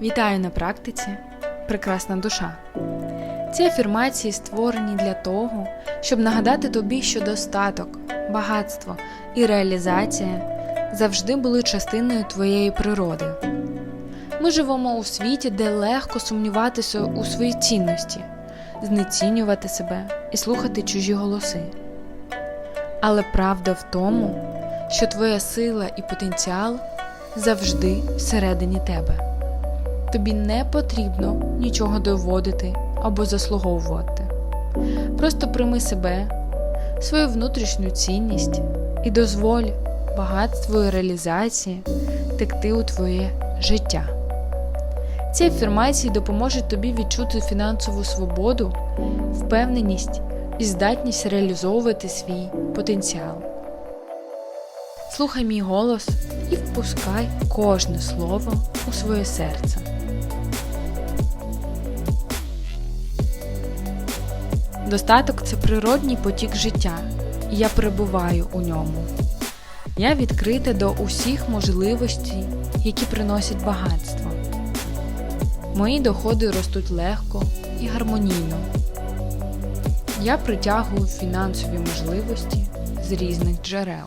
Вітаю на практиці, прекрасна душа. Ці афірмації створені для того, щоб нагадати тобі, що достаток, багатство і реалізація завжди були частиною твоєї природи. Ми живемо у світі, де легко сумніватися у своїй цінності, знецінювати себе і слухати чужі голоси. Але правда в тому, що твоя сила і потенціал завжди всередині тебе. Тобі не потрібно нічого доводити або заслуговувати. Просто прийми себе, свою внутрішню цінність і дозволь багатству реалізації текти у твоє життя. Ці афірмації допоможуть тобі відчути фінансову свободу, впевненість і здатність реалізовувати свій потенціал. Слухай мій голос і впускай кожне слово у своє серце. Достаток це природній потік життя, і я перебуваю у ньому. Я відкрита до усіх можливостей, які приносять багатство. Мої доходи ростуть легко і гармонійно. Я притягую фінансові можливості з різних джерел.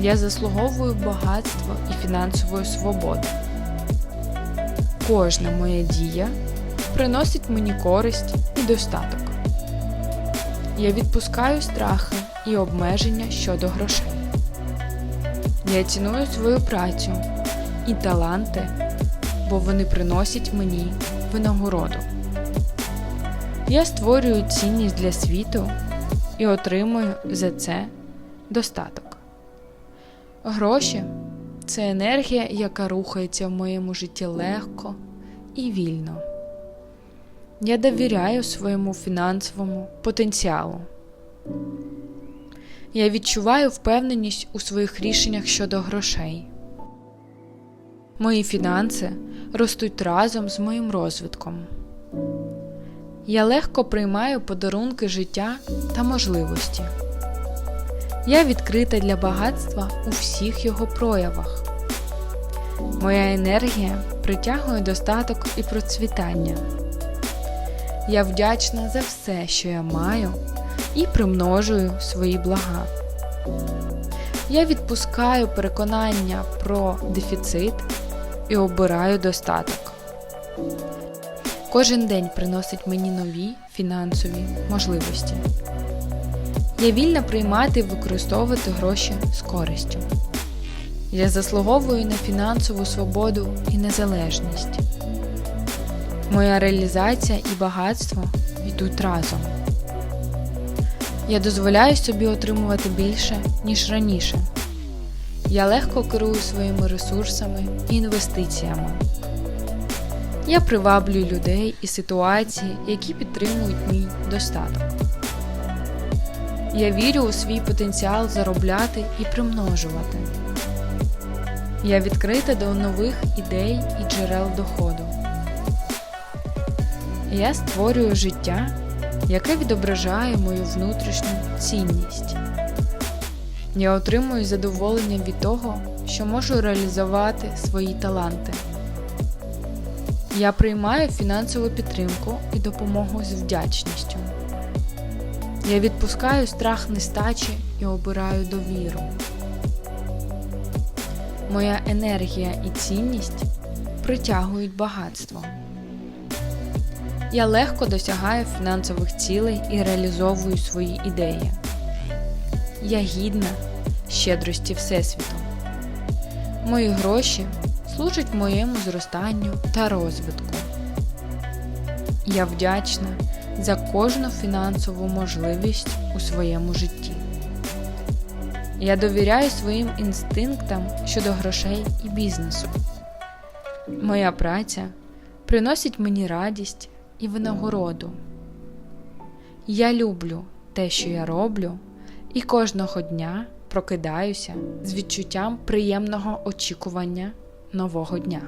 Я заслуговую багатство і фінансової свободи. Кожна моя дія приносить мені користь і достаток. Я відпускаю страхи і обмеження щодо грошей. Я ціную свою працю і таланти, бо вони приносять мені винагороду. Я створюю цінність для світу і отримую за це достаток. Гроші це енергія, яка рухається в моєму житті легко і вільно. Я довіряю своєму фінансовому потенціалу. Я відчуваю впевненість у своїх рішеннях щодо грошей. Мої фінанси ростуть разом з моїм розвитком. Я легко приймаю подарунки життя та можливості. Я відкрита для багатства у всіх його проявах. Моя енергія притягує достаток і процвітання. Я вдячна за все, що я маю, і примножую свої блага. Я відпускаю переконання про дефіцит і обираю достаток. Кожен день приносить мені нові фінансові можливості. Я вільна приймати і використовувати гроші з користю. Я заслуговую на фінансову свободу і незалежність. Моя реалізація і багатство йдуть разом. Я дозволяю собі отримувати більше, ніж раніше. Я легко керую своїми ресурсами і інвестиціями. Я приваблюю людей і ситуації, які підтримують мій достаток. Я вірю у свій потенціал заробляти і примножувати. Я відкрита до нових ідей і джерел доходу. Я створюю життя, яке відображає мою внутрішню цінність. Я отримую задоволення від того, що можу реалізувати свої таланти. Я приймаю фінансову підтримку і допомогу з вдячністю. Я відпускаю страх нестачі і обираю довіру. Моя енергія і цінність притягують багатство. Я легко досягаю фінансових цілей і реалізовую свої ідеї. Я гідна щедрості Всесвіту. Мої гроші служать моєму зростанню та розвитку. Я вдячна за кожну фінансову можливість у своєму житті. Я довіряю своїм інстинктам щодо грошей і бізнесу. Моя праця приносить мені радість і винагороду. Я люблю те, що я роблю, і кожного дня прокидаюся з відчуттям приємного очікування нового дня.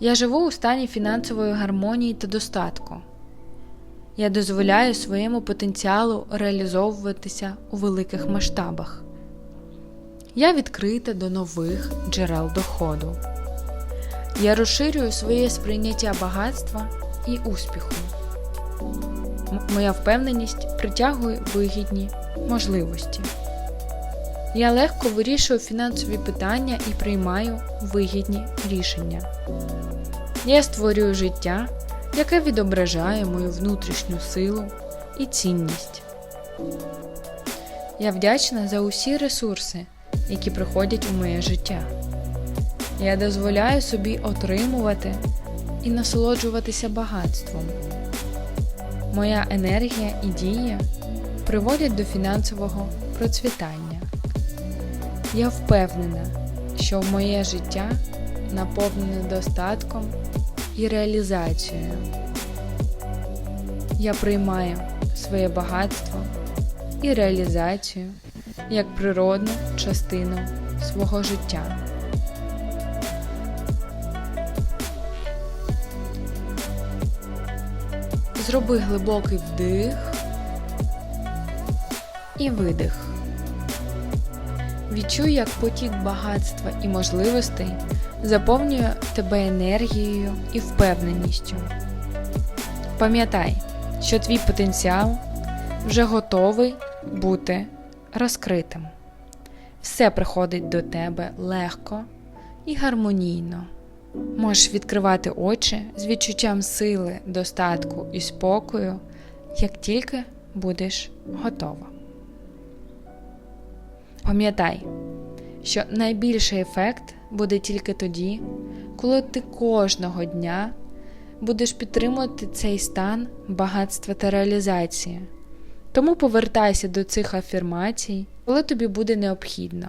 Я живу у стані фінансової гармонії та достатку. Я дозволяю своєму потенціалу реалізовуватися у великих масштабах. Я відкрита до нових джерел доходу. Я розширюю своє сприйняття багатства і успіху. Моя впевненість притягує вигідні можливості. Я легко вирішую фінансові питання і приймаю вигідні рішення. Я створюю життя, яке відображає мою внутрішню силу і цінність. Я вдячна за усі ресурси, які приходять у моє життя. Я дозволяю собі отримувати і насолоджуватися багатством. Моя енергія і дія приводять до фінансового процвітання. Я впевнена, що моє життя наповнене достатком і реалізацією. Я приймаю своє багатство і реалізацію як природну частину свого життя. Зроби глибокий вдих і видих. Відчуй, як потік багатства і можливостей заповнює тебе енергією і впевненістю. Пам'ятай, що твій потенціал вже готовий бути розкритим. Все приходить до тебе легко і гармонійно. Можеш відкривати очі з відчуттям сили, достатку і спокою, як тільки будеш готова. Пам'ятай, що найбільший ефект буде тільки тоді, коли ти кожного дня будеш підтримувати цей стан багатства та реалізації. Тому повертайся до цих афірмацій, коли тобі буде необхідно.